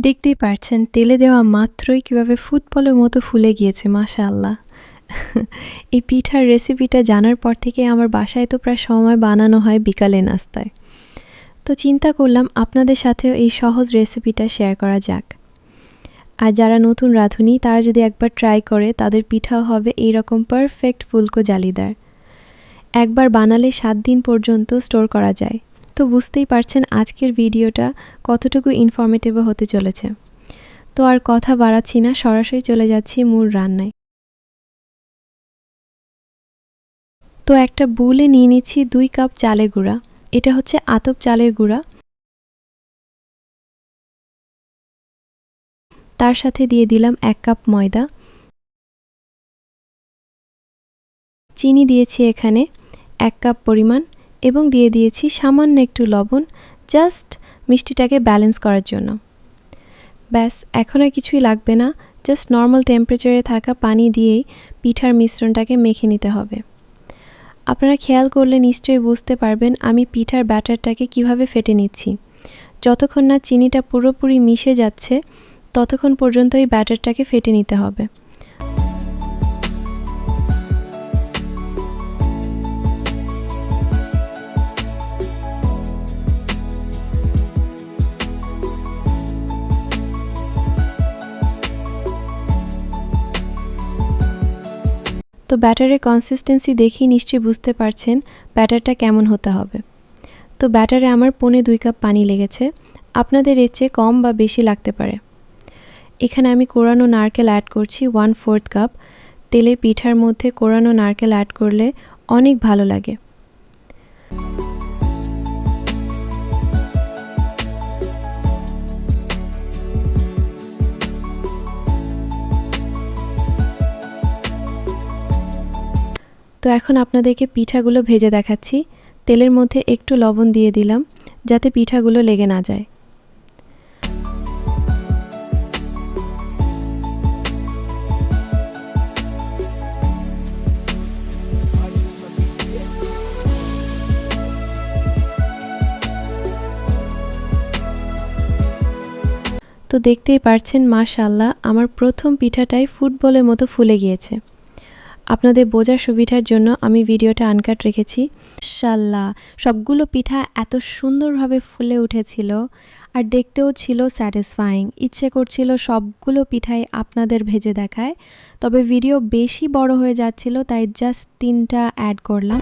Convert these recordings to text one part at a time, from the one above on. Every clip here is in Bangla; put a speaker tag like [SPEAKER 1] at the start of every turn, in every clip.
[SPEAKER 1] দেখতেই পারছেন, তেলে দেওয়া মাত্রই কীভাবে ফুটবলের মতো ফুলে গিয়েছে, মাশাআল্লাহ। এই পিঠার রেসিপিটা জানার পর থেকে আমার বাসায় তো প্রায় সময় বানানো হয় বিকালে নাস্তায়। তো চিন্তা করলাম আপনাদের সাথেও এই সহজ রেসিপিটা শেয়ার করা যাক। আর যারা নতুন রাঁধুনি, তারা যদি একবার ট্রাই করে, তাদের পিঠাও হবে এই রকম পারফেক্ট ফুলকো জালিদার। একবার বানালে সাত দিন পর্যন্ত স্টোর করা যায়। তো বুঝতেই পারছেন আজকের ভিডিওটা কতটুকু ইনফরমেটিভ হতে চলেছে। তো আর কথা বাড়াচ্ছি না, সরাসরি চলে যাচ্ছি মূল রান্নায়। তো একটা বুলে নিয়ে নিচ্ছি দুই কাপ চালের গুঁড়া। এটা হচ্ছে আতপ চালের গুঁড়া। তার সাথে দিয়ে দিলাম এক কাপ ময়দা। চিনি দিয়েছি এখানে এক কাপ পরিমাণ। এবং দিয়ে দিয়েছি সামান্য একটু লবণ জাস্ট মিষ্টিটাকে ব্যালেন্স করার জন্য। ব্যাস, এখন আর কিছুই লাগবে না জাস্ট নর্মাল টেম্পারেচারে থাকা পানি দিয়েই পিঠার মিশ্রণটাকে মেখে নিতে হবে। আপনারা খেয়াল করলে নিশ্চয়ই বুঝতে পারবেন আমি পিঠার ব্যাটারটাকে কীভাবে ফেটে নিচ্ছি। যতক্ষণ না চিনিটা পুরোপুরি মিশে যাচ্ছে, ততক্ষণ পর্যন্ত এই ব্যাটারটাকে ফেটে নিতে হবে। তো ব্যাটারের কনসিস্টেন্সি দেখেই নিশ্চয়ই বুঝতে পারছেন ব্যাটারটা কেমন হতে হবে। তো ব্যাটারে আমার পনে দুই কাপ পানি লেগেছে, আপনাদের এর চেয়ে কম বা বেশি লাগতে পারে। এখানে আমি কোরানো নারকেল অ্যাড করছি ওয়ান ফোর্থ কাপ তেলে পিঠার মধ্যে কোরানো নারকেল অ্যাড করলে অনেক ভালো লাগে। তো এখন আপনাদেরকে পিঠাগুলো ভেজে দেখাচ্ছি। তেলের মধ্যে একটু লবণ দিয়ে দিলাম, যাতে পিঠাগুলো লেগে না যায়। তো দেখতেই পারছেন মাশাল্লাহ আমার প্রথম পিঠাটাই ফুটবলের মতো ফুলে গিয়েছে। আপনাদের বোঝার সুবিধার জন্য আমি ভিডিওটা আনকাট রেখেছি। শাল্লা সবগুলো পিঠা এত সুন্দরভাবে ফুলে উঠেছিল আর দেখতেও ছিল স্যাটিসফাইং ইচ্ছে করছিল সবগুলো পিঠাই আপনাদের ভেজে দেখায়, তবে ভিডিও বেশি বড় হয়ে যাচ্ছিল তাই জাস্ট তিনটা অ্যাড করলাম।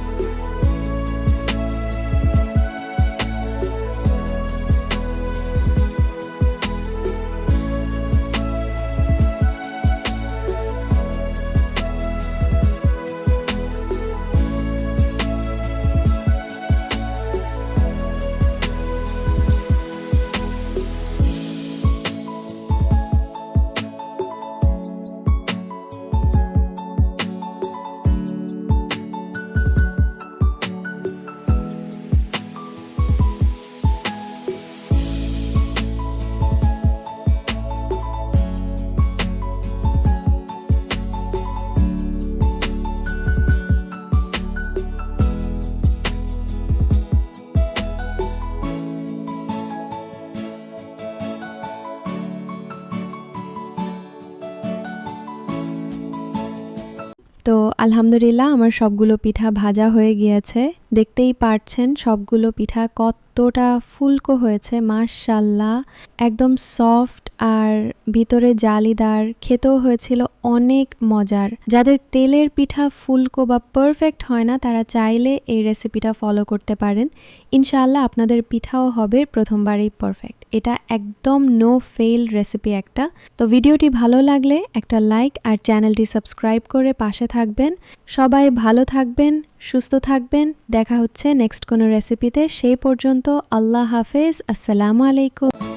[SPEAKER 1] আলহামদুলিল্লাহ আমার সবগুলো পিঠা ভাজা হয়ে গিয়েছে। দেখতেই পারছেন সবগুলো পিঠা কতটা ফুলকো হয়েছে মাশাল্লাহ একদম সফট আর ভিতরে জালিদার, খেতেও হয়েছিল অনেক মজার। যাদের তেলের পিঠা ফুলকো বা পারফেক্ট হয় না, তারা চাইলে এই রেসিপিটা ফলো করতে পারেন। ইনশাআল্লাহ আপনাদের পিঠাও হবে প্রথমবারেই পারফেক্ট। এটা একদম নো ফেল রেসিপি একটা। তো ভিডিওটি ভালো লাগলে একটা লাইক আর চ্যানেলটি সাবস্ক্রাইব করে পাশে থাকবেন। সবাই ভালো থাকবেন। সুস্থ থাকবেন। দেখা হচ্ছে নেক্সট কোনো রেসিপিতে সেই পর্যন্ত আল্লাহ হাফেজ। আসসালামু আলাইকুম।